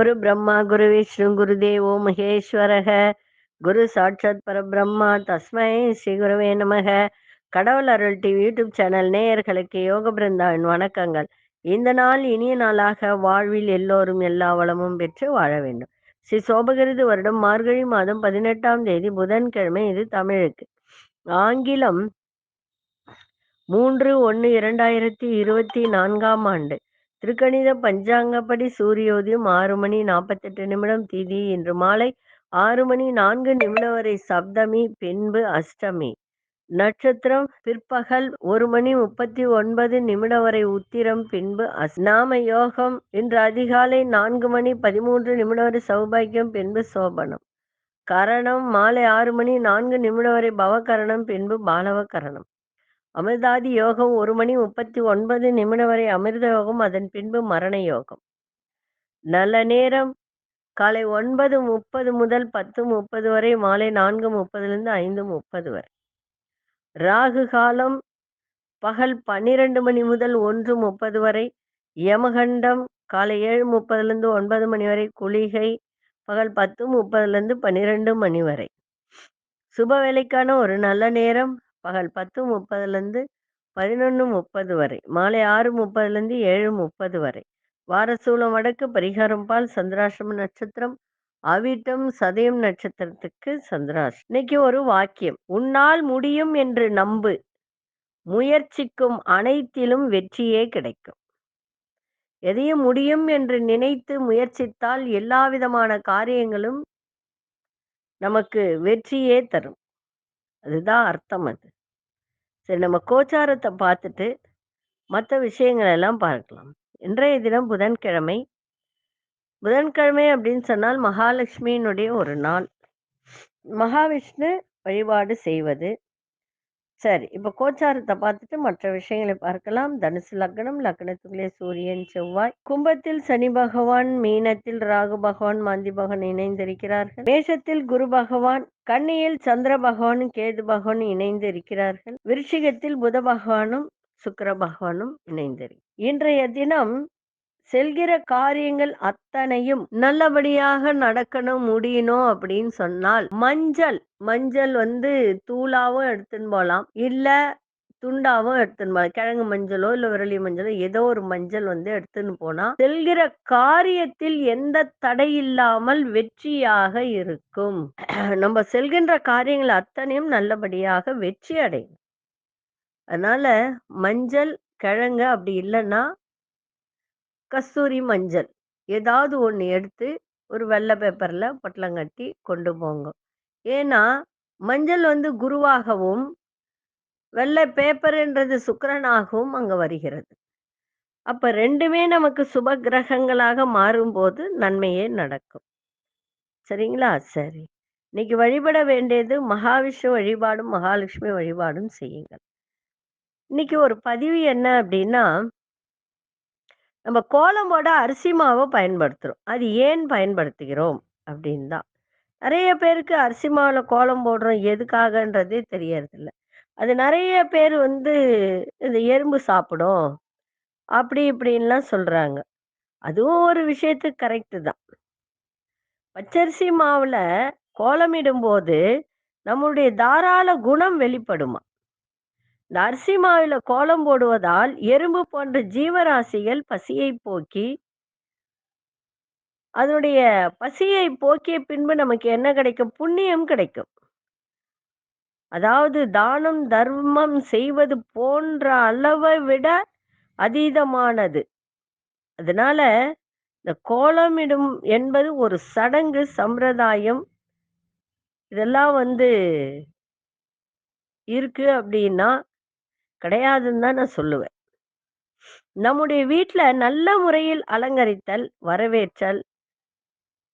குரு பிரம்மா குரு விஷ்ணு குரு தேவோ மகேஸ்வரக. குரு சாட்சாத் பரபிரம்மா தஸ்மை ஸ்ரீ குருவே நமக. கடவுள் அருள் டிவி யூடியூப் சேனல் நேயர்களுக்கு யோக பிருந்தாவின் வணக்கங்கள். இந்த நாள் இனிய நாளாக வாழ்வில் எல்லோரும் எல்லா வளமும் பெற்று வாழ வேண்டும். ஸ்ரீ சோபகிருது வருடம் மார்கழி மாதம் பதினெட்டாம் தேதி புதன்கிழமை இது தமிழுக்கு. ஆங்கிலம் மூன்று ஒன்று இரண்டாயிரத்தி இருபத்தி நான்காம் ஆண்டு. திருக்கணித பஞ்சாங்கப்படி சூரியோதயம் ஆறு மணி நாற்பத்தெட்டு நிமிடம் திதி இன்று மாலை ஆறு மணி நான்கு நிமிடம் வரை சப்தமி பின்பு அஷ்டமி. நட்சத்திரம் பிற்பகல் ஒரு மணி முப்பத்தி ஒன்பது நிமிடம் வரை உத்திரம் பின்பு அஸ்நாம யோகம். இன்று அதிகாலை நான்கு மணி பதிமூன்று நிமிடம் வரை சௌபாக்கியம் பின்பு சோபனம். கரணம் மாலை ஆறு மணி நான்கு நிமிடம் வரை பவகரணம் பின்பு பாலவ கரணம். அமிர்தாதி யோகம் ஒரு மணி முப்பத்தி ஒன்பது நிமிடம் வரை அமிர்த யோகம் அதன் பின்பு மரண யோகம். நல்ல நேரம். காலை ஒன்பது முப்பது முதல் பத்து முப்பது வரை மாலை நான்கு முப்பதுலேருந்து ஐந்து முப்பது வரை. ராகு காலம் பகல் பன்னிரண்டு மணி முதல் ஒன்று முப்பது வரை. யமகண்டம் காலை ஏழு முப்பதுலேருந்து ஒன்பது மணி வரை. குளிகை பகல் பத்து முப்பதுலேருந்து பன்னிரெண்டு மணி வரை. சுப வேலைக்கான ஒரு நல்ல நேரம். பகல் பத்து முப்பதுலேருந்து பதினொன்று முப்பது வரை மாலை ஆறு முப்பதுலேருந்து ஏழு முப்பது வரை. வாரசூலம் வடக்கு பரிகாரம் பால் சந்திராசிரம நட்சத்திரம் அவிட்டம் சதயம் நட்சத்திரத்துக்கு சந்திராஷ் இன்னைக்கு ஒரு வாக்கியம். உன்னால் முடியும் என்று நம்பு. முயற்சிக்கும் அனைத்திலும் வெற்றியே கிடைக்கும். எதையும் முடியும் என்று நினைத்து முயற்சித்தால் எல்லா விதமான காரியங்களும் நமக்கு வெற்றியே தரும். அதுதான் அர்த்தம் அது. சரி நம்ம கோச்சாரத்தை பார்த்துட்டு மற்ற விஷயங்கள் எல்லாம் பார்க்கலாம். இன்றைய தினம் புதன்கிழமை. புதன்கிழமை அப்படின்னு சொன்னால் மகாலட்சுமியினுடைய ஒரு நாள். மகாவிஷ்ணு வழிபாடு செய்வது. சரி. இப்போ கோச்சாரத்தை பார்த்துட்டு மற்ற விஷயங்களை பார்க்கலாம். தனுசு லக்னம் லக்னத்துக்குள்ளே சூரியன் செவ்வாய். கும்பத்தில் சனி பகவான் மீனத்தில் ராகு பகவான் மாந்தி பகவான் இணைந்திருக்கிறார்கள். மேஷத்தில் குரு பகவான் கண்ணியில் சந்திர பகவானும் கேது பகவான் இணைந்து இருக்கிறார்கள் விருஷிகத்தில் புத பகவானும் சுக்கர பகவானும் இணைந்திருக்கு இன்றைய தினம் செல்கிற காரியங்கள் அத்தனையும் நல்லபடியாக நடக்கணும் முடியணும் அப்படின்னு சொன்னால் மஞ்சள் மஞ்சள் வந்து தூளாவும் எடுத்துன்னு போகலாம். இல்ல துண்டாவும் எடுத்துன்னு போகலாம். கிழங்கு மஞ்சளோ இல்ல விரலி மஞ்சளோ ஏதோ ஒரு மஞ்சள் வந்து எடுத்துன்னு போனா செல்கிற காரியத்தில் எந்த தடை இல்லாமல் வெற்றியாக இருக்கும். நம்ம செல்கின்ற காரியங்கள் அத்தனையும் நல்லபடியாக வெற்றி அடையும். அதனால மஞ்சள் கிழங்கு அப்படி இல்லைன்னா கஸ்தூரி மஞ்சள். ஏதாவது ஒன்று எடுத்து ஒரு வெள்ளை பேப்பரில் பொட்டலம் கட்டி கொண்டு போங்க. ஏன்னா மஞ்சள் வந்து குருவாகவும் வெள்ளை பேப்பர்ன்றது சுக்கரனாகவும் அங்கே வருகிறது. அப்போ ரெண்டுமே நமக்கு சுப கிரகங்களாக மாறும்போது நன்மையே நடக்கும். சரிங்களா? சரி. இன்னைக்கு வழிபட வேண்டியது மகாவிஷ்ணு வழிபாடும் மகாலட்சுமி வழிபாடும் செய்யுங்கள். இன்னைக்கு ஒரு பதிவு என்ன அப்படின்னா நம்ம கோலம் போட அரிசி மாவை பயன்படுத்துகிறோம் அது ஏன் பயன்படுத்துகிறோம்? அப்படின்னு தான் நிறைய பேருக்கு அரிசி மாவில் கோலம் போடுறோம். எதுக்காகன்றதே தெரியறதில்ல. அது நிறைய பேர் வந்து இந்த எறும்பு சாப்பிடும். அப்படி இப்படின்லாம் சொல்கிறாங்க அதுவும் ஒரு விஷயத்துக்கு கரெக்டு தான். பச்சரிசி மாவில் கோலமிடும்போது நம்மளுடைய தாராள குணம் வெளிப்படுமா? இந்த அரிசி கோலம் போடுவதால் எறும்பு போன்ற ஜீவராசிகள் பசியை போக்கி அதனுடைய பசியை போக்கிய பின்பு நமக்கு என்ன கிடைக்கும்? புண்ணியம் கிடைக்கும். அதாவது தானம் தர்மம் செய்வது போன்ற அளவை விட அதீதமானது. அதனால இந்த கோலமிடும் என்பது ஒரு சடங்கு சம்பிரதாயம். இதெல்லாம் வந்து இருக்கு அப்படின்னா கிடையாதுன்னு தான் நான் சொல்லுவேன். நம்முடைய வீட்டில் நல்ல முறையில் அலங்கரித்தல் வரவேற்றல்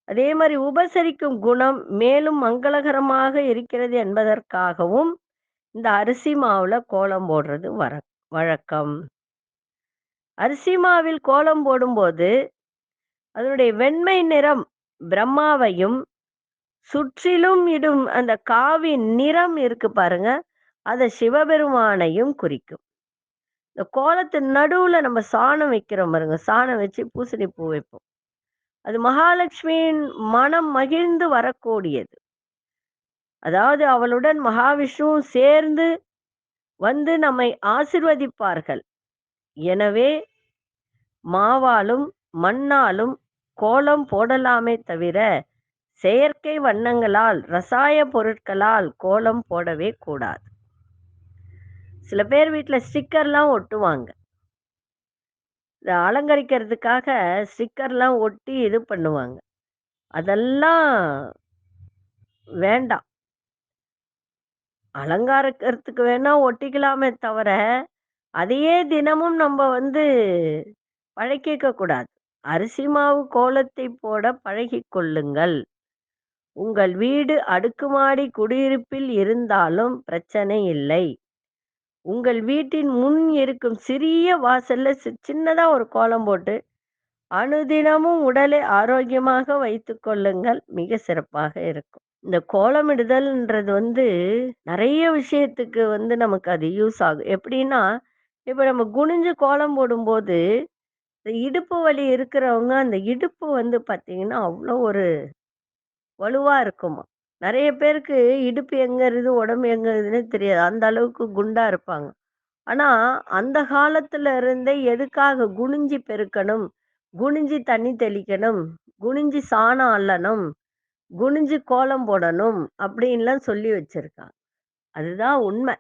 அதே மாதிரி உபசரிக்கும் குணம் மேலும் மங்களகரமாக இருக்கிறது என்பதற்காகவும் இந்த அரிசி மாவில் கோலம் போடுறது வர வழக்கம். அரிசி மாவில் கோலம் போடும்போது அதனுடைய வெண்மை நிறம் பிரம்மாவையும் சுற்றிலும் இடும் அந்த காவி நிறம் இருக்கு பாருங்க. அதை சிவபெருமானையும் குறிக்கும். இந்த கோலத்து நடுவுல நம்ம சாணம் வைக்கிறோம் பாருங்க. சாணம் வச்சு பூசணி பூ வைப்போம். அது மகாலட்சுமியின் மனம் மகிழ்ந்து வரக்கூடியது. அதாவது அவளுடன் மகாவிஷ்ணுவும் சேர்ந்து வந்து நம்மை ஆசிர்வதிப்பார்கள். எனவே மாவாலும் மண்ணாலும் கோலம் போடலாமே தவிர செயற்கை வண்ணங்களால் ரசாய பொருட்களால் கோலம் போடவே கூடாது. சில பேர் வீட்டில் ஸ்டிக்கர்லாம் ஒட்டுவாங்க. இதை அலங்கரிக்கிறதுக்காக ஸ்டிக்கர்லாம் ஒட்டி இது பண்ணுவாங்க. அதெல்லாம் வேண்டாம். அலங்காரக்கிறதுக்கு வேணா ஒட்டிக்கலாமே தவிர அதையே தினமும் நம்ம வந்து பழக்கிக்க கூடாது. அரிசி மாவு கோலத்தை போட பழகி கொள்ளுங்கள். உங்கள் வீடு அடுக்குமாடி குடியிருப்பில் இருந்தாலும் பிரச்சனை இல்லை. உங்கள் வீட்டின் முன் இருக்கும் சிறிய வாசல்ல சி- சின்னதா ஒரு கோலம் போட்டு அனுதினமும் உடலை ஆரோக்கியமாக வைத்துக் கொள்ளுங்கள். மிக சிறப்பாக இருக்கும். இந்த கோலமிடுதல்ன்றது வந்து நிறைய விஷயத்துக்கு வந்து நமக்கு அது யூஸ் ஆகும். எப்படின்னா இப்ப நம்ம குனிஞ்சு கோலம் போடும்போது இந்த இடுப்பு வலி இருக்கிறவங்க அந்த இடுப்பு வந்து பார்த்தீங்கன்னா அவ்வளோ ஒரு வலுவாக இருக்குமா நிறைய பேருக்கு இடுப்பு எங்க இருக்குது உடம்பு எங்க இருக்குதுன்னே தெரியாது. அந்த அளவுக்கு குண்டா இருப்பாங்க. ஆனா அந்த காலத்துல இருந்தே எதுக்காக குனிஞ்சி பெருக்கணும்? குனிஞ்சி தண்ணி தெளிக்கணும்? குனிஞ்சி சாணம் அள்ளணும் குனிஞ்சு கோலம் போடணும்? அப்படின்லாம் சொல்லி வச்சிருக்காங்க. அதுதான் உண்மை.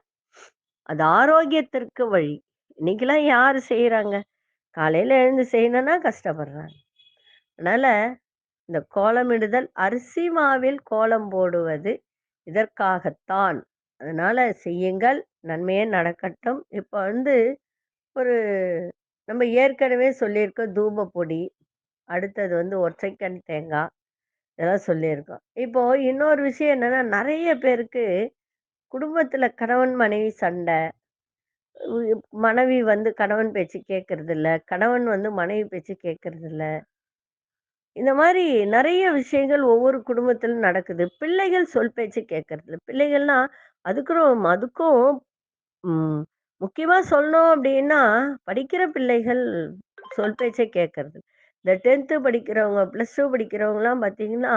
அது ஆரோக்கியத்திற்கு வழி. இன்னைக்கெல்லாம் யாரு செய்யறாங்க காலையில எழுந்து செய்யணும்னா கஷ்டப்படுறாங்க. அதனால இந்த கோலமிடுதல் அரிசி மாவில் கோலம் போடுவது இதற்காகத்தான். அதனால செய்யுங்கள் நன்மையே நடக்கட்டும். இப்போ வந்து ஒரு நம்ம ஏற்கனவே சொல்லியிருக்கோம் தூப பொடி அடுத்தது வந்து ஒற்றைக்கண் தேங்காய் இதெல்லாம் சொல்லியிருக்கோம். இப்போ இன்னொரு விஷயம் என்னன்னா நிறைய பேருக்கு குடும்பத்துல கணவன் மனைவி சண்டை மனைவி வந்து கணவன் பேச்சு கேட்கறது இல்ல கணவன் வந்து மனைவி பேச்சு கேட்கறது இந்த மாதிரி நிறைய விஷயங்கள் ஒவ்வொரு குடும்பத்திலும் நடக்குது. பிள்ளைகள் சொல் பேச்சு கேட்கறது பிள்ளைகள்னா அதுக்கும் அதுக்கும் ம், முக்கியமா சொல்லணும் அப்படின்னா படிக்கிற பிள்ளைகள் சொல் பேச்சை கேட்கறது இந்த டென்த்து படிக்கிறவங்க ப்ளஸ் டூ படிக்கிறவங்கலாம் பார்த்தீங்கன்னா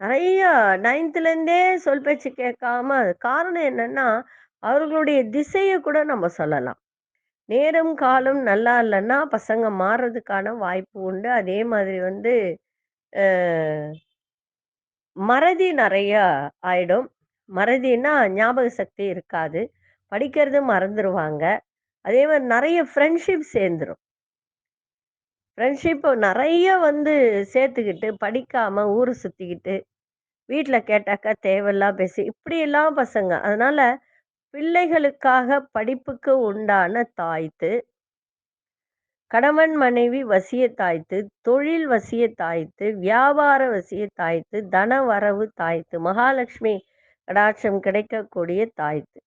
நிறைய நைன்த்துலேருந்தே சொல் பேச்சு கேட்காம காரணம் என்னன்னா அவர்களுடைய திசையை கூட நம்ம சொல்லலாம். நேரம் காலம் நல்லா இல்லைன்னா பசங்க மாறுறதுக்கான வாய்ப்பு உண்டு. அதே மாதிரி வந்து மறதி நிறையா ஆயிடும். மறதினா ஞாபக சக்தி இருக்காது. படிக்கிறது மறந்துடுவாங்க அதே மாதிரி நிறைய ஃப்ரெண்ட்ஷிப் சேர்ந்துரும். ஃப்ரெண்ட்ஷிப் நிறைய வந்து சேர்த்துக்கிட்டு படிக்காம ஊரை சுற்றிக்கிட்டு வீட்டில் கேட்டாக்கா தேவையில்லாம் பேசி இப்படியெல்லாம் பசங்க. அதனால பிள்ளைகளுக்காக படிப்புக்கு உண்டான தாய்த்து கணவன் மனைவி வசிய தாய்த்து தொழில் வசிய தாய்த்து வியாபார வசிய தாய்த்து தன வரவு தாய்த்து மகாலட்சுமி கடாட்சம் கிடைக்கக்கூடிய தாய்த்து.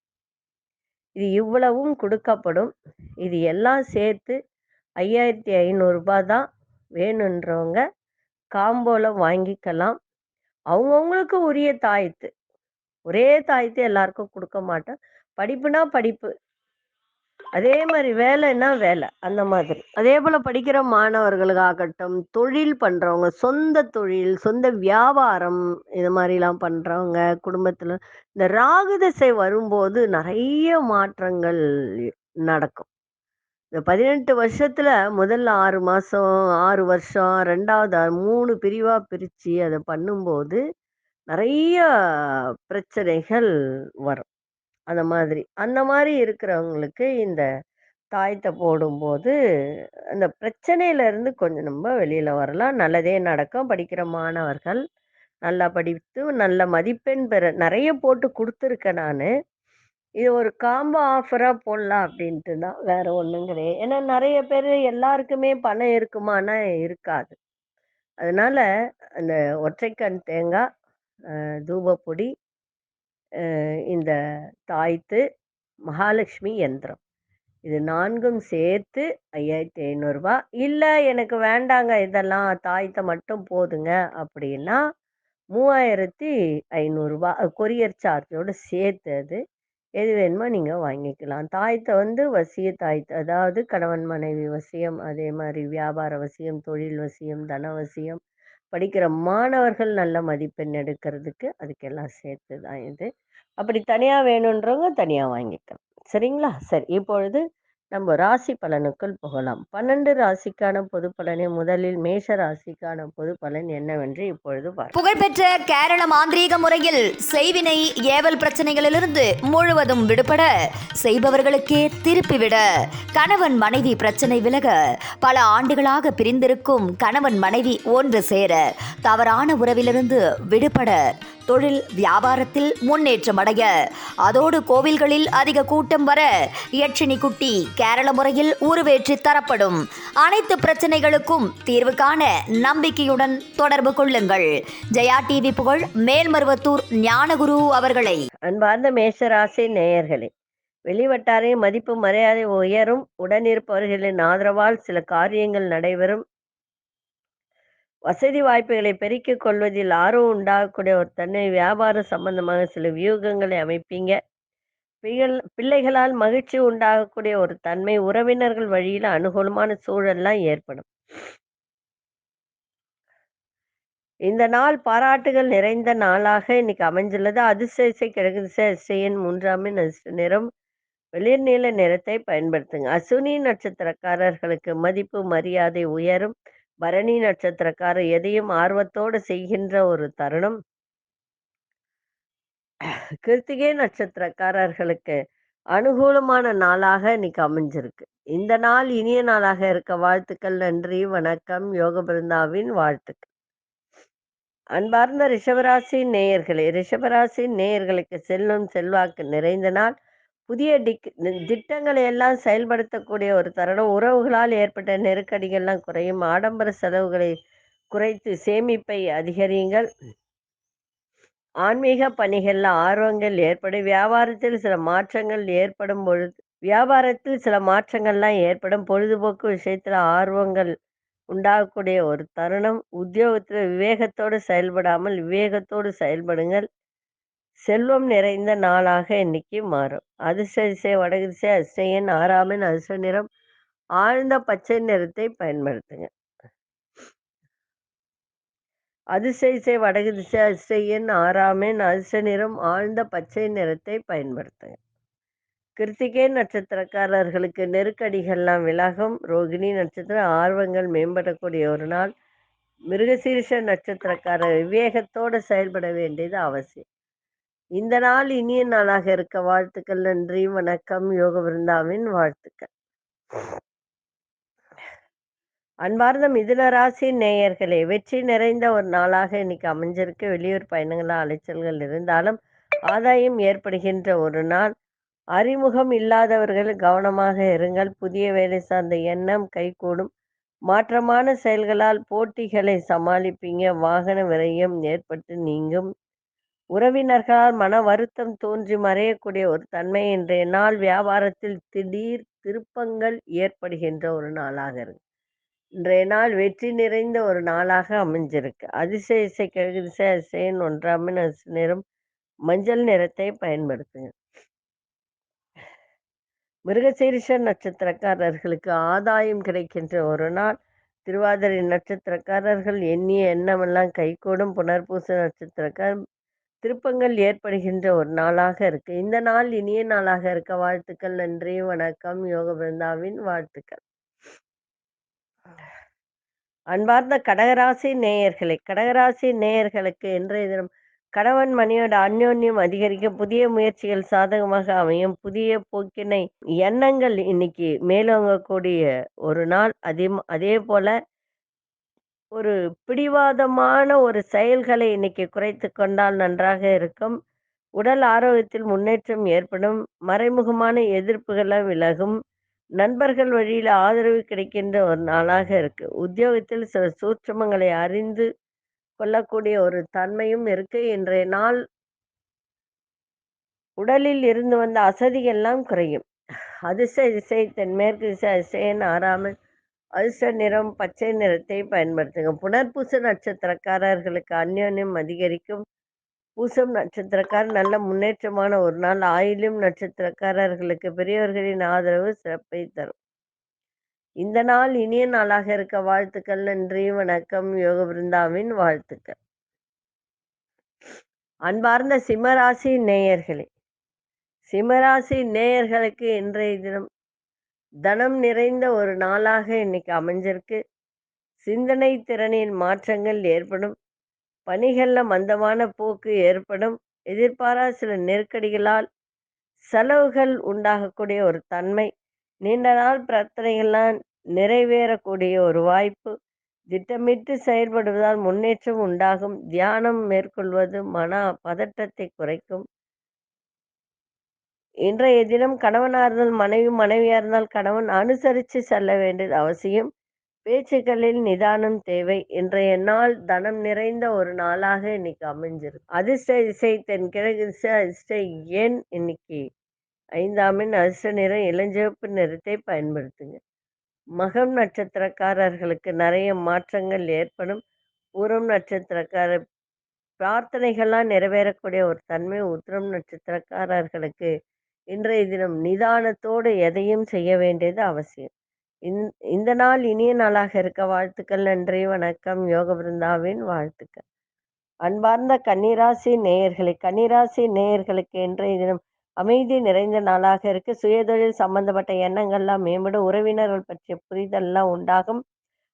இது இவ்வளவும் கொடுக்கப்படும். இது எல்லாம் சேர்த்து ஐயாயிரத்தி ஐநூறுரூபா தான் வேணுன்றவங்க காம்போல வாங்கிக்கலாம். அவங்கவுங்களுக்கு உரிய தாய்த்து. ஒரே தாய்த்து எல்லாருக்கும் கொடுக்க மாட்டோம். படிப்புனா படிப்பு. அதே மாதிரி வேலைன்னா வேலை அந்த மாதிரி. அதே போல படிக்கிற மாணவர்களுக்காகட்டும் தொழில் பண்றவங்க சொந்த தொழில் சொந்த வியாபாரம் இது மாதிரிலாம் பண்றவங்க குடும்பத்துல இந்த ராகு திசை வரும்போது நிறைய மாற்றங்கள் நடக்கும். இந்த பதினெட்டு வருஷத்துல முதல்ல ஆறு மாசம் ஆறு வருஷம் ரெண்டாவது மூணு பிரிவா பிரிச்சு அதை பண்ணும்போது நிறைய பிரச்சனைகள் வரும். அந்த மாதிரி. அந்த மாதிரி இருக்கிறவங்களுக்கு இந்த தாயத்தை போடும்போது அந்த பிரச்சனையில இருந்து கொஞ்சம் நம்ம வெளியில் வரலாம். நல்லதே நடக்கும். படிக்கிற மாணவர்கள் நல்லா படித்து நல்ல மதிப்பெண் பெற நிறைய போட்டு கொடுத்துருக்கேன் நான். இது ஒரு காம்போ ஆஃபராக போடலாம் அப்படின்ட்டு தான். வேற ஒன்றும் கிடையாது. ஏன்னா நிறைய பேர் எல்லாருக்குமே பணம் இருக்குமானா இருக்காது. அதனால அந்த ஒற்றைக்கண் தேங்காய் தூபப்பொடி இந்த தாய்த்து மகாலட்சுமி யந்திரம். இது நான்கும் சேர்த்து ஐயாயிரத்தி ஐநூறுரூவா இல்லை எனக்கு வேண்டாங்க. இதெல்லாம் தாயத்தை மட்டும் போதுங்க. அப்படின்னா மூவாயிரத்தி ஐநூறுரூவா கொரியர் சார்ஜோடு சேர்த்து அது எது வேணுமோ நீங்கள் வாங்கிக்கலாம். தாயத்தை வந்து வசிய தாயத்து அதாவது கணவன் மனைவி வசியம் அதே மாதிரி வியாபார வசியம் தொழில் வசியம் தன வசியம் படிக்கிற மாணவர்கள் நல்ல மதிப்பெண் எடுக்கிறதுக்கு அதுக்கெல்லாம் சேர்த்து தான் இது. அப்படி தனியாக வேணுன்றவங்க தனியாக வாங்கிக்கலாம். சரிங்களா? சரி இப்பொழுது நம்ம ராசி பலனுக்குள் போகலாம். பன்னெண்டு ராசிக்கான பொது பலனை முதலில் மேஷ ராசிக்கான பொது பலன் என்னவென்று இப்பொழுது புகழ்பெற்ற கேரள மாந்திரீக முறையில் செய்வினை ஏவல் பிரச்சனைகளிலிருந்து முழுவதும் விடுபட செய்பவர்களுக்கே திருப்பிவிட கணவன் மனைவி பிரச்சனை விலக பல ஆண்டுகளாக பிரிந்திருக்கும் கணவன் மனைவி ஒன்று சேர தவறான உறவிலிருந்து விடுபட தொழில் வியாபாரத்தில் முன்னேற்றம் அடைய. அதோடு கோவில்களில் அதிக கூட்டம் வர யட்சினி குட்டி கேரள முறையில் உருவேற்றி தரப்படும். அனைத்து பிரச்சனைகளுக்கும் தீர்வு காண நம்பிக்கையுடன் தொடர்பு கொள்ளுங்கள். ஜெயா டிவி புகழ் மேல்மருவத்தூர் ஞானகுரு அவர்களை. அன்பார்ந்த மேஷராசி நேயர்களே வெளிவட்டாரை மதிப்பு மரியாதை உயரும் உடனிருப்பவர்களின் ஆதரவால் சில காரியங்கள் நடைபெறும். வசதி வாய்ப்புகளை பெருக்கிக் கொள்வதில் ஆர்வம் உண்டாகக்கூடிய ஒரு தன்னை வியாபாரம் சம்பந்தமாக சில வியூகங்களை அமைப்பீங்க. பிகள் பிள்ளைகளால் மகிழ்ச்சி உண்டாகக்கூடிய ஒரு தன்மை உறவினர்கள் வழியில் அனுகூலமான சூழல்லாம் ஏற்படும். இந்த நாள் பாராட்டுகள் நிறைந்த நாளாக இன்னைக்கு அமைஞ்சுள்ளது. அதிசயசை கிழக்கு திசை அசையின் மூன்றாமின் அதிர்ஷ்ட நிறம். வெளிர் நீல நிறத்தை பயன்படுத்துங்க. அசுனி நட்சத்திரக்காரர்களுக்கு மதிப்பு மரியாதை உயரும். பரணி நட்சத்திரக்காரர் எதையும் ஆர்வத்தோடு செய்கின்ற ஒரு தருணம். கிருத்திகை நட்சத்திரக்காரர்களுக்கு அனுகூலமான நாளாக இன்னைக்கு அமைஞ்சிருக்கு. இந்த நாள் இனிய நாளாக இருக்க வாழ்த்துக்கள் நன்றி வணக்கம் யோக பிருந்தாவின் வாழ்த்துக்கள். அன்பார்ந்த ரிஷபராசி நேயர்களே ரிஷபராசி நேயர்களுக்கு செல்லும் செல்வாக்கு நிறைந்த நாள். புதிய டிக் திட்டங்களை எல்லாம் செயல்படுத்தக்கூடிய ஒரு தருணம். உறவுகளால் ஏற்பட்ட நெருக்கடிகள்லாம் குறையும். ஆடம்பர செலவுகளை குறைத்து சேமிப்பை அதிகரியுங்கள். ஆன்மீக பணிகளில் ஆர்வங்கள் ஏற்படும் வியாபாரத்தில் சில மாற்றங்கள் ஏற்படும் பொழுது வியாபாரத்தில் சில மாற்றங்கள்லாம் ஏற்படும். பொழுதுபோக்கு விஷயத்தில் ஆர்வங்கள் உண்டாகக்கூடிய ஒரு தருணம். உத்தியோகத்தில் விவேகத்தோடு செயல்படாமல் விவேகத்தோடு செயல்படுங்கள். செல்வம் நிறைந்த நாளாக இன்னைக்கு மாறும். அதிர்ஷ்ட திசை வடகு திசை அரிச அதிர்ஷ்ட நிறம். ஆழ்ந்த பச்சை நிறத்தை பயன்படுத்துங்க. அதிர்ஷ்ட திசை வடகு திசை அரிச அதிர்ஷ்ட நிறம். ஆழ்ந்த பச்சை நிறத்தை பயன்படுத்துங்க. கிருத்திகை நட்சத்திரக்காரர்களுக்கு நெருக்கடிகள்லாம் விலகும். ரோகிணி நட்சத்திரம் ஆர்வங்கள் மேம்படக்கூடிய ஒரு நாள். மிருகசீரிஷ நட்சத்திரக்காரர் விவேகத்தோடு செயல்பட வேண்டியது அவசியம். இந்த நாள் இனிய நாளாக இருக்க வாழ்த்துக்கள் நன்றி வணக்கம். யோக பிருந்தாவின் வாழ்த்துக்கள். அன்பார்ந்த மிதுன ராசி நேயர்களே வெற்றி நிறைந்த ஒரு நாளாக இன்னைக்கு அமைஞ்சிருக்கு. வெளியூர் பயணங்களா அலைச்சல்கள் இருந்தாலும் ஆதாயம் ஏற்படுகின்ற ஒரு நாள். அறிமுகம் இல்லாதவர்கள் கவனமாக இருங்கள். புதிய வேலை சார்ந்த எண்ணம் கைகூடும். மாற்றமான செயல்களால் போட்டிகளை சமாளிப்பீங்க. வாகன விரயம் ஏற்பட்டு நீங்கும். உறவினர்களால் மன வருத்தம் தோன்றி மறையக்கூடிய ஒரு தன்மை இன்றைய நாள் வியாபாரத்தில் திடீர் திருப்பங்கள் ஏற்படுகின்ற ஒரு நாளாக இருக்கு. இன்றைய நாள் வெற்றி நிறைந்த ஒரு நாளாக அமைஞ்சிருக்கு. அதிசய இசை கிழக்கு திசை அதிசயன் ஒன்றாமின் நிறம் மஞ்சள் நிறத்தை பயன்படுத்துங்க. மிருகசீரிஷ நட்சத்திரக்காரர்களுக்கு ஆதாயம் கிடைக்கின்ற ஒரு நாள். திருவாதிரை நட்சத்திரக்காரர்கள் எண்ணிய எண்ணமெல்லாம் கைகூடும். புனர்பூச நட்சத்திரக்கார் திருப்பங்கள் ஏற்படுகின்ற ஒரு நாளாக இருக்கு. இந்த நாள் இனிய நாளாக இருக்க. வாழ்த்துக்கள் நன்றி வணக்கம். யோக பிருந்தாவின் வாழ்த்துக்கள். அன்பார்ந்த கடகராசி நேயர்களை கடகராசி நேயர்களுக்கு இன்றைய தினம் கணவன் மணியோட அந்யோன்யம் அதிகரிக்க புதிய முயற்சிகள் சாதகமாக அமையும். புதிய போக்கினை எண்ணங்கள் இன்னைக்கு மேலோங்கக்கூடிய ஒரு நாள். அதே அதே போல ஒரு பிடிவாதமான ஒரு செயல்களை இன்னைக்கு குறைத்து கொண்டால் நன்றாக இருக்கும். உடல் ஆரோக்கியத்தில் முன்னேற்றம் ஏற்படும். மறைமுகமான எதிர்ப்புகளை விலகும். நண்பர்கள் வழியில் ஆதரவு கிடைக்கின்ற ஒரு நாளாக இருக்கு. உத்தியோகத்தில் சில சூட்சமங்களை அறிந்து கொள்ளக்கூடிய ஒரு தன்மையும் இருக்கு. இன்றைய நாள் உடலில் இருந்து வந்த அசதிகள்லாம் குறையும். அதிசய திசை தென்மேற்கு திசை அதிசயன் ஆறாமல் அதிர்ஷ்ட நிறம் பச்சை நிறத்தை பயன்படுத்துங்க. புனர்பூச நட்சத்திரக்காரர்களுக்கு அந்யோன்யம் அதிகரிக்கும். பூசம் நட்சத்திரக்காரர் நல்ல முன்னேற்றமான ஒரு நாள். ஆயிலும் நட்சத்திரக்காரர்களுக்கு பெரியவர்களின் ஆதரவு சிறப்பை தரும். இந்த நாள் இனிய நாளாக இருக்க வாழ்த்துக்கள் நன்றி வணக்கம். யோக பிருந்தாவின் வாழ்த்துக்கள். அன்பார்ந்த சிம்மராசி நேயர்களே சிம்மராசி நேயர்களுக்கு இன்றைய தினம் தனம் நிறைந்த ஒரு நாளாக இன்னைக்கு அமைஞ்சிருக்கு. சிந்தனை திறனின் மாற்றங்கள் ஏற்படும். பணிகளில் மந்தமான போக்கு ஏற்படும். எதிர்பாரா சில நெருக்கடிகளால் செலவுகள் உண்டாகக்கூடிய ஒரு தன்மை. நீண்ட நாள் பிரார்த்தனைகள்லாம் நிறைவேறக்கூடிய ஒரு வாய்ப்பு. திட்டமிட்டு செயல்படுவதால் முன்னேற்றம் உண்டாகும். தியானம் மேற்கொள்வது மன பதட்டத்தை குறைக்கும். இன்றைய தினம் கணவனாக இருந்தால் மனைவி மனைவியாக இருந்தால் கணவன் அனுசரித்து செல்ல வேண்டியது அவசியம். பேச்சுக்களில் நிதானம் தேவை. இன்றைய நாள் தனம் நிறைந்த ஒரு நாளாக இன்னைக்கு அமைஞ்சிருக்கு. அதிர்ஷ்ட இசை தென்கிழக்கு திசை அதிர்ஷ்ட ஏன் இன்னைக்கு ஐந்தாமின் அதிர்ஷ்ட நிறம் இளஞ்சிவப்பு நிறத்தை பயன்படுத்துங்க. மகம் நட்சத்திரக்காரர்களுக்கு நிறைய மாற்றங்கள் ஏற்படும். பூரம் நட்சத்திரக்கார பிரார்த்தனைகள்லாம் நிறைவேறக்கூடிய ஒரு தன்மை உத்திரம் நட்சத்திரக்காரர்களுக்கு இன்றைய தினம் நிதானத்தோடு எதையும் செய்ய வேண்டியது அவசியம். இந்த இந்த நாள் இனிய நாளாக இருக்க வாழ்த்துக்கள் நன்றி வணக்கம் யோக பிருந்தாவின் வாழ்த்துக்கள். அன்பார்ந்த கன்னிராசி நேயர்களை கன்னிராசி நேயர்களுக்கு இன்றைய தினம் அமைதி நிறைந்த நாளாக இருக்கு. சுயதொழில் சம்பந்தப்பட்ட எண்ணங்கள்லாம் மேம்படும் உறவினர்கள் பற்றிய புரிதல்லாம் உண்டாகும்.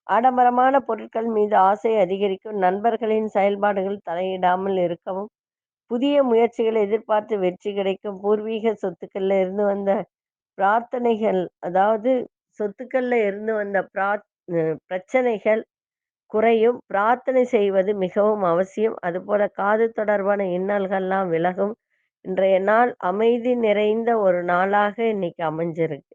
ஆடம்பரமான பொருட்கள் மீது ஆசை அதிகரிக்கும். நண்பர்களின் செயல்பாடுகள் தலையிடாமல் இருக்கவும் புதிய முயற்சிகளை எதிர்பார்த்து வெற்றி கிடைக்கும் பூர்வீக சொத்துக்கள்ல இருந்து வந்த பிரார்த்தனைகள் அதாவது சொத்துக்கள்ல இருந்து வந்த பிரா பிரச்சனைகள் குறையும். பிரார்த்தனை செய்வது மிகவும் அவசியம். அதுபோல காது தொடர்பான இன்னல்கள்லாம் விலகும். இன்றைய நாள் அமைதி நிறைந்த ஒரு நாளாக இன்னைக்கு அமைஞ்சிருக்கு.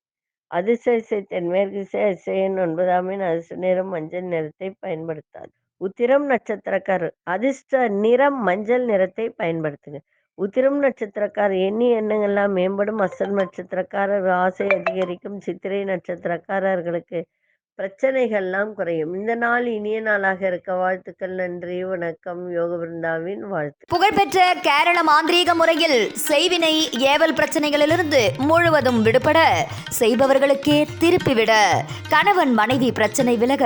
அதிசய தென்மேற்கு திசை அதிசயன் ஒன்பதாம் அதிர்ஷ்ட நிறம் மஞ்சள் நிறத்தை பயன்படுத்தாது. உத்திரம் நட்சத்திரக்கார் அதிர்ஷ்ட நிறம் மஞ்சள் நிறத்தை பயன்படுத்துங்க. உத்திரம் நட்சத்திரக்கார் எண்ணி எண்ணங்கள்லாம் மேம்படும். அசல் நட்சத்திரக்காரர் ஆசை அதிகரிக்கும். சித்திரை நட்சத்திரக்காரர்களுக்கு பிரச்சனைகள்லாம் குறையும். இந்த நாள் இனிய நாளாக இருக்க வாழ்த்துக்கள் நன்றி வணக்கம். யோக பிருந்தாவின் வாழ்த்து. புகழ்பெற்ற கேரள மாந்திரீக முறையில் செய்வினை ஏவல் பிரச்சனைகளிலிருந்து முழுவதும் விடுபட செய்பவர்களுக்கே திருப்பிவிட கணவன் மனைவி பிரச்சனை விலக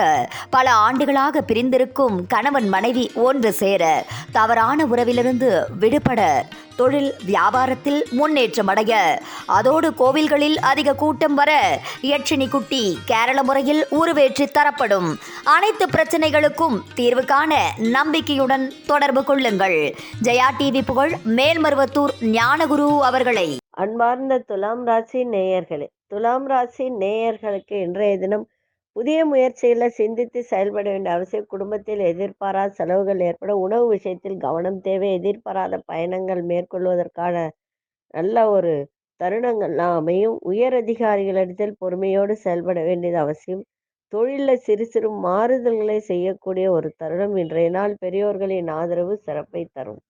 பல ஆண்டுகளாக பிரிந்திருக்கும் கணவன் மனைவி ஒன்று சேர தவறான உறவிலிருந்து விடுபட தொழில் வியாபாரத்தில் முன்னேற்றம் அடைய. அதோடு கோவில்களில் அதிக கூட்டம் வர யட்சினி குட்டி கேரள முறையில் உருவேற்றி தரப்படும். அனைத்து பிரச்சனைகளுக்கும் தீர்வு காண நம்பிக்கையுடன் தொடர்பு கொள்ளுங்கள். ஜெயா டிவி புகழ் மேல்மருவத்தூர் ஞானகுரு அவர்களை. அன்பார்ந்த துலாம் ராசி நேயர்களே துலாம் ராசி நேயர்களுக்கு இன்றைய தினம் புதிய முயற்சிகளை சிந்தித்து செயல்பட வேண்டிய அவசியம் குடும்பத்தில் எதிர்பாராத செலவுகள் ஏற்பட உணவு விஷயத்தில் கவனம் தேவை. எதிர்பாராத பயணங்கள் மேற்கொள்வதற்கான நல்ல ஒரு தருணங்கள்லாம் அமையும். உயர் அதிகாரிகளிடத்தில் பொறுமையோடு செயல்பட வேண்டியது அவசியம். தொழிலில் சிறு சிறு மாறுதல்களை செய்யக்கூடிய ஒரு தருணம். இன்றைய நாள் பெரியோர்களின் ஆதரவு சிறப்பை தரும்.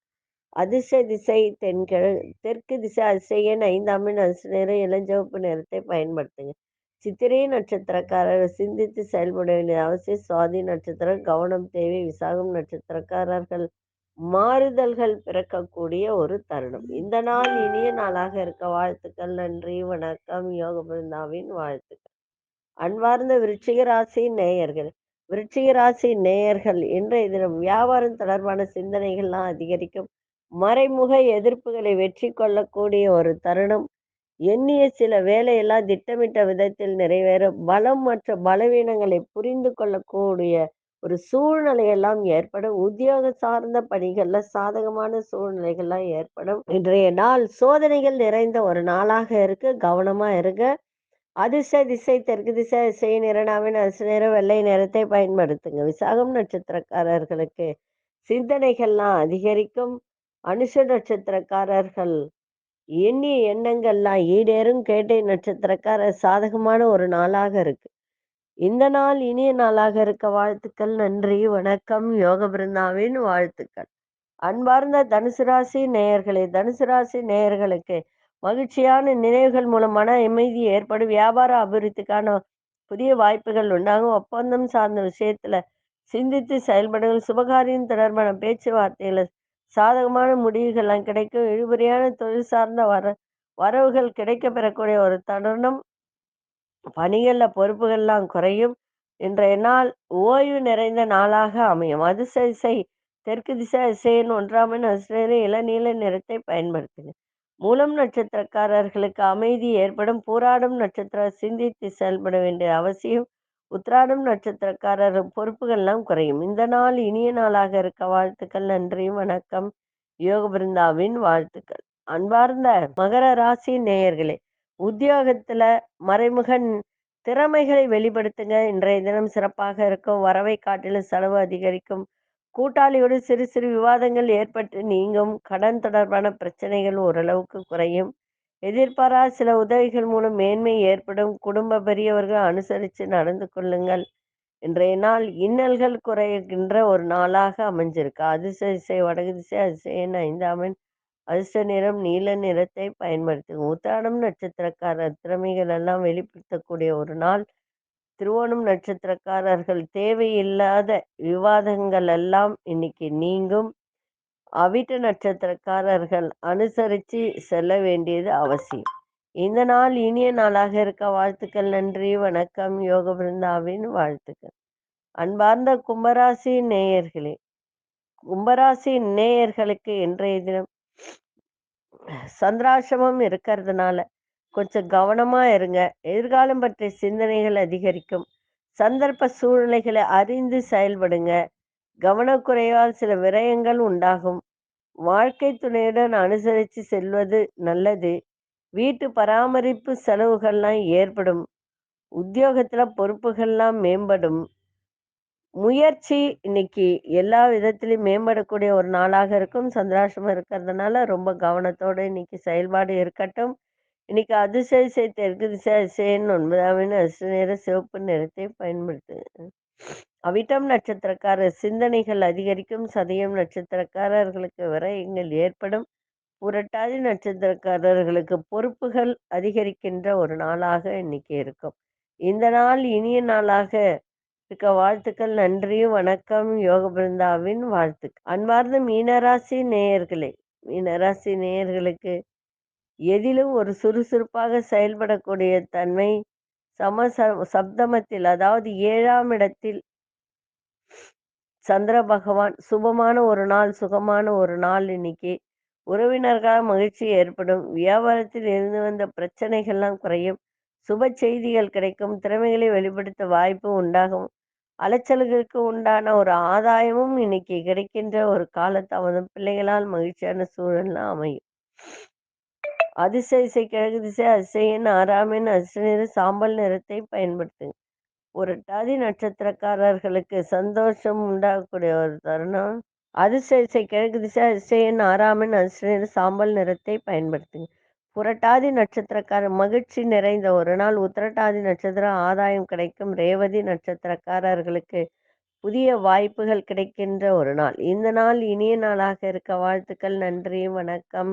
அதிர்ஷ்ட திசை தென்கிழ தெற்கு திசை அதிசயன் ஐந்தாமின் அதிர்ஷ்ட நிறம் இளஞ்சிவப்பு நிறத்தை பயன்படுத்துங்க. சித்திரை நட்சத்திரக்காரர் சிந்தித்து செயல்பட வேண்டிய அவசியம். சுவாதி நட்சத்திரம் கவனம் தேவை விசாகம் நட்சத்திரக்காரர்கள் மாறுதல்கள் பிறக்கக்கூடிய ஒரு தருணம். இந்த நாள் இனிய நாளாக இருக்க வாழ்த்துக்கள் நன்றி வணக்கம். யோக பிருந்தாவின் வாழ்த்துக்கள். அன்பார்ந்த விருச்சிக ராசி நேயர்கள் விருச்சிக ராசி நேயர்கள் இன்றைய தினம் வியாபாரம் தொடர்பான சிந்தனைகள்லாம் அதிகரிக்கும். மறைமுக எதிர்ப்புகளை வெற்றி கொள்ளக்கூடிய ஒரு தருணம். எண்ணிய சில வேலையெல்லாம் திட்டமிட்ட விதத்தில் நிறைவேறும் பலம் மற்ற பலவீனங்களை புரிந்து கொள்ளக்கூடிய ஒரு சூழ்நிலையெல்லாம் ஏற்படும் உத்தியோக சார்ந்த பணிகள்ல சாதகமான சூழ்நிலைகள்லாம் ஏற்படும். இன்றைய நாள் சோதனைகள் நிறைந்த ஒரு நாளாக இருக்கு. கவனமா இருங்க. அதிர்ஷ்ட திசை தெற்கு திசை இசை நிறனாவின் அதிர்ஷ்ட நிற வெள்ளை நிறத்தை பயன்படுத்துங்க. விசாகம் நட்சத்திரக்காரர்களுக்கு சிந்தனைகள்லாம் அதிகரிக்கும். அனுஷ நட்சத்திரக்காரர்கள் எண்ணிய எண்ணங்கள்லாம் ஈடேறும் கேட்டை நட்சத்திரக்காரர் சாதகமான ஒரு நாளாக இருக்கு. இந்த நாள் இனிய நாளாக இருக்க வாழ்த்துக்கள் நன்றி வணக்கம் யோக பிருந்தாவின் வாழ்த்துக்கள். அன்பார்ந்த தனுசு ராசி நேயர்களே தனுசு ராசி நேயர்களுக்கு மகிழ்ச்சியான நினைவுகள் மூலம் மன அமைதி ஏற்படும் வியாபார அபிவிருத்திக்கான புதிய வாய்ப்புகள் உண்டாகும். ஒப்பந்தம் சார்ந்த விஷயத்துல சிந்தித்து செயல்படுங்கள். சுபகாரியம் தொடர்பான பேச்சுவார்த்தைகளை சாதகமான முடிவுகள்லாம் கிடைக்கும் இழுபறியான தொழில் சார்ந்த வர வரவுகள் கிடைக்க பெறக்கூடிய ஒரு தருணம். பணிகளில் பொறுப்புகள்லாம் குறையும். இன்றைய நாள் ஓய்வு நிறைந்த நாளாக அமையும். அதிர்ஷ்ட திசை தெற்கு திசை இசையின் ஒன்றாமின் அசிரியரை இளநீல நிறத்தை பயன்படுத்துங்க மூலம் நட்சத்திரக்காரர்களுக்கு அமைதி ஏற்படும். போராடும் நட்சத்திரம் சிந்தித்து செயல்பட வேண்டிய அவசியம் உத்ராடம் நட்சத்திரக்காரர் பொறுப்புகள்லாம் குறையும். இந்த நாள் இனிய நாளாக இருக்க வாழ்த்துக்கள் நன்றி வணக்கம். யோக பிருந்தாவின் வாழ்த்துக்கள். அன்பார்ந்த மகர ராசி நேயர்களே உத்தியோகத்துல மறைமுக திறமைகளை வெளிப்படுத்துங்க. இன்றைய தினம் சிறப்பாக இருக்கும். வரவை காட்டிலும் செலவு அதிகரிக்கும். கூட்டாளியோடு சிறு சிறு விவாதங்கள் ஏற்பட்டு நீங்கும். கடன் தொடர்பான பிரச்சனைகள் ஓரளவுக்கு குறையும். எதிர்பாரா சில உதவிகள் மூலம் மேன்மை ஏற்படும். குடும்ப பெரியவர்கள் அனுசரித்து நடந்து கொள்ளுங்கள். இன்றைய நாள் இன்னல்கள் குறைகின்ற ஒரு நாளாக அமைஞ்சிருக்கு. அதிர்ஷ்ட திசை வடகு திசை அதிசயன் ஐந்தாமன் அதிர்ஷ்ட நிறம் நீல நிறத்தை பயன்படுத்துங்க. உத்திராடம் நட்சத்திரக்காரர் திறமைகள் எல்லாம் வெளிப்படுத்தக்கூடிய ஒரு நாள். திருவோணம் நட்சத்திரக்காரர்கள் தேவையில்லாத விவாதங்கள் எல்லாம் இன்னைக்கு நீங்கும். அவிட்ட நட்சத்திரக்காரர்கள் அனுசரித்து செல்ல வேண்டியது அவசியம். இந்த நாள் இனிய நாளாக இருக்க வாழ்த்துக்கள் நன்றி வணக்கம். யோக பிருந்தாவின் வாழ்த்துக்கள். அன்பார்ந்த கும்பராசி நேயர்களே கும்பராசி நேயர்களுக்கு இன்றைய தினம் சந்திராசிரமம் இருக்கிறதுனால கொஞ்சம் கவனமா இருங்க. எதிர்காலம் பற்றிய சிந்தனைகள் அதிகரிக்கும். சந்தர்ப்ப சூழ்நிலைகளை அறிந்து செயல்படுங்க. கவனக்குறைவால் சில விரயங்கள் உண்டாகும். வாழ்க்கை துணையுடன் அனுசரித்து செல்வது நல்லது. வீட்டு பராமரிப்பு செலவுகள்லாம் ஏற்படும். உத்தியோகத்தில் பொறுப்புகள்லாம் மேம்படும். முயற்சி இன்னைக்கு எல்லா விதத்திலையும் மேம்படக்கூடிய ஒரு நாளாக இருக்கும். சந்திராசிரமம் இருக்கிறதுனால ரொம்ப கவனத்தோடு இன்னைக்கு செயல்பாடு இருக்கட்டும். இன்னைக்கு அதிசய தெற்கு திசை அதிசயன் ஒன்பதாம் அரிசி நிற சிவப்பு நிறத்தை பயன்படுத்து அவிட்டம் நட்சத்திரக்காரர் சிந்தனைகள் அதிகரிக்கும் சதயம் நட்சத்திரக்காரர்களுக்கு விரயங்கள் ஏற்படும் புரட்டாதி நட்சத்திரக்காரர்களுக்கு பொறுப்புகள் அதிகரிக்கின்ற ஒரு நாளாக இன்னைக்கு இருக்கும். இந்த நாள் இனிய நாளாக இருக்க வாழ்த்துக்கள் நன்றி வணக்கம் யோக பிருந்தாவின் வாழ்த்துக்கள். அன்பார்ந்த மீனராசி நேயர்களே மீனராசி நேயர்களுக்கு எதிலும் ஒரு சுறுசுறுப்பாக செயல்படக்கூடிய தன்மை சம சப்தமத்தில் அதாவது ஏழாம் இடத்தில் சந்திர பகவான் சுபமான ஒரு நாள் சுகமான ஒரு நாள் இன்னைக்கு. உறவினர்களால் மகிழ்ச்சி ஏற்படும். வியாபாரத்தில் இருந்து வந்த பிரச்சனைகள்லாம் குறையும். சுப செய்திகள் கிடைக்கும். திறமைகளை வெளிப்படுத்த வாய்ப்பு உண்டாகும். அலைச்சல்களுக்கு உண்டான ஒரு ஆதாயமும் இன்னைக்கு கிடைக்கின்ற ஒரு காலத்தாமதம் பிள்ளைகளால் மகிழ்ச்சியான சூழல்லாம் அமையும். அதிசய திசை கிழக்கு திசை அதிசயன் ஆறாமின் அதிர்ஷ்ட சாம்பல் நிறத்தை பயன்படுத்துங்க. புரட்டாதி நட்சத்திரக்காரர்களுக்கு சந்தோஷம் உண்டாகக்கூடிய ஒரு தருணம். அதிர்ஷ்ட திசை கிழக்கு திசை அதிசயன் ஆறாமின் அதிர்ஷ்ட சாம்பல் நிறத்தை பயன்படுத்துங்க. புரட்டாதி நட்சத்திரக்காரர் மகிழ்ச்சி நிறைந்த ஒரு நாள். உத்திரட்டாதி நட்சத்திரம் ஆதாயம் கிடைக்கும். ரேவதி நட்சத்திரக்காரர்களுக்கு புதிய வாய்ப்புகள் கிடைக்கின்ற ஒரு நாள். இந்த நாள் இனிய நாளாக இருக்க. வாழ்த்துக்கள் நன்றி வணக்கம்.